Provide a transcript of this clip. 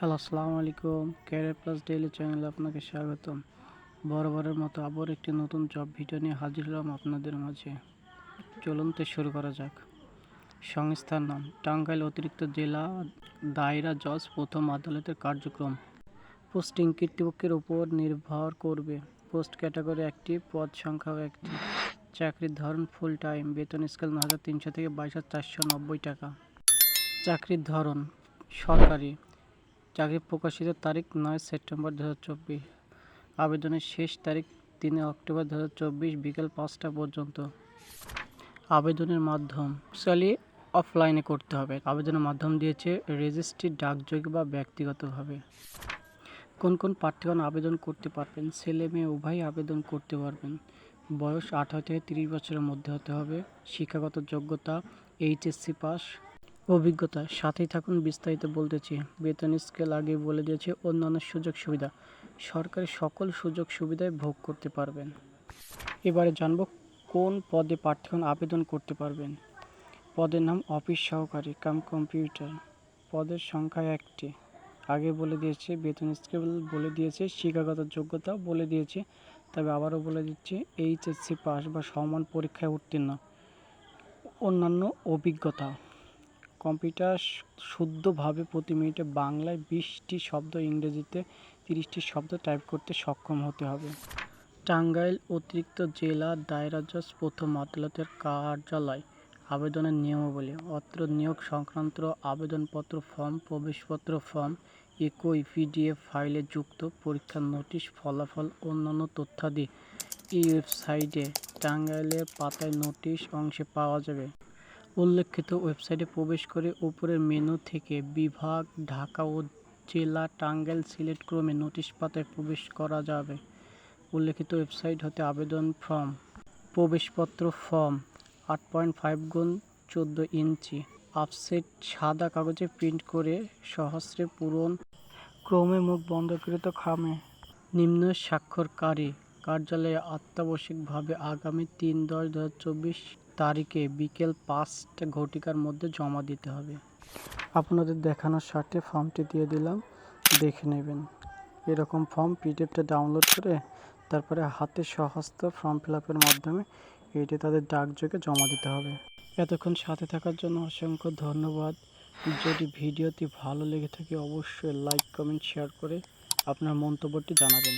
Hello, আসসালামু আলাইকুম। Career plus daily চ্যানেলে আপনাকে স্বাগতম। বরাবরের মতো আবার একটি নতুন জব ভিডিও নিয়ে হাজির হলাম আপনাদের মাঝে। চলুন তো শুরু করা যাক। সংস্থার নাম, টাঙ্গাইল অতিরিক্ত জেলা দায়রা জজ প্রথম আদালতের কার্যক্রম। পোস্টিং কর্তৃপক্ষের উপর নির্ভর করবে। পোস্ট ক্যাটাগরি একটি, পদ সংখ্যাও একটি। চাকরির ধরন ফুল টাইম বেতন স্কেল ন হাজার তিনশো থেকে বাইশ হাজার চারশো নব্বই টাকা। চাকরির ধরন, সরকারি। চাকরি প্রকাশিত তারিখ নয় সেপ্টেম্বর দু হাজার চব্বিশ। আবেদনের শেষ তারিখ তিন অক্টোবর দু বিকেল পাঁচটা পর্যন্ত। আবেদনের মাধ্যম চালিয়ে অফলাইনে করতে হবে। আবেদনের মাধ্যম দিয়েছে রেজিস্ট্রি ডাকযোগে বা ব্যক্তিগতভাবে। কোন কোন প্রার্থীগণ আবেদন করতে পারবেন? ছেলে, মেয়ে, উভয়ই আবেদন করতে পারবেন। বয়স আঠারো থেকে তিরিশ বছরের মধ্যে হতে হবে। শিক্ষাগত যোগ্যতা, এইচএসসি পাস অভিজ্ঞতা, সাথেই থাকুন বিস্তারিত বলতেছি। বেতন স্কেল আগে বলে দিয়েছে অন্যান্য সুযোগ সুবিধা। সরকারি সকল সুযোগ সুবিধায় ভোগ করতে পারবেন। এবারে জানব কোন পদে প্রার্থীগণ আবেদন করতে পারবেন। পদের নাম অফিস সহকারী, কাম কম্পিউটার। পদের সংখ্যা একটি। আগে বলে দিয়েছে বেতন স্কেল, বলে দিয়েছে শিক্ষাগত যোগ্যতা, বলে দিয়েছে, তবে আবারও বলে দিচ্ছে এইচএসসি পাস বা সমান পরীক্ষায় উত্তীর্ণ। অন্যান্য অভিজ্ঞতা। কম্পিউটার শুদ্ধভাবে প্রতি মিনিটে বাংলায় বিশটি শব্দ ইংরেজিতে তিরিশটি শব্দ টাইপ করতে সক্ষম হতে হবে। টাঙ্গাইল অতিরিক্ত জেলা দায়রা জজ প্রথম আদালতের কার্যালয়। আবেদনের নিয়মাবলী। অত্র নিয়োগ সংক্রান্ত আবেদনপত্র ফর্ম, প্রবেশপত্র ফর্ম, একই পিডিএফ ফাইলে যুক্ত পরীক্ষার নোটিশ, ফলাফল, অন্যান্য তথ্যাদি। এই ওয়েবসাইটে টাঙ্গাইলের পাতায় নোটিশ অংশে পাওয়া যাবে। উল্লেখিত ওয়েবসাইটে প্রবেশ করে উপরের মেনু থেকে বিভাগ, ঢাকা ও জেলা টাঙ্গাইল সিলেক্ট ক্রমে নোটিশ পাতায় প্রবেশ করা যাবে। উল্লেখিত ওয়েবসাইট হতে আবেদন ফর্ম, প্রবেশপত্র ফর্ম আট পয়েন্ট ফাইভ গুণ চোদ্দ ইঞ্চি, আপসেট সাদা কাগজে প্রিন্ট করে সহস্রে পূরণ, ক্রমে মুখ বন্ধকৃত খামে, নিম্ন স্বাক্ষরকারী, কার্যালয়ে অত্যাবশ্যকভাবে আগামী তিন দশ দু হাজার চব্বিশ তারিখে বিকেল পাঁচটা ঘটিকার মধ্যে জমা দিতে হবে। আপনাদের দেখানোর স্বার্থে ফর্মটি দিয়ে দিলাম, দেখে নেবেন। এরকম ফর্ম পিডিএফটা ডাউনলোড করে তারপরে হাতে সহস্ত ফর্ম ফিল মাধ্যমে এটি তাদের ডাকযোগে জমা দিতে হবে। এতক্ষণ সাথে থাকার জন্য অসংখ্য ধন্যবাদ। যদি ভিডিওটি ভালো লেগে থাকে, অবশ্যই লাইক, কমেন্ট, শেয়ার করে আপনার মন্তব্যটি জানাবেন।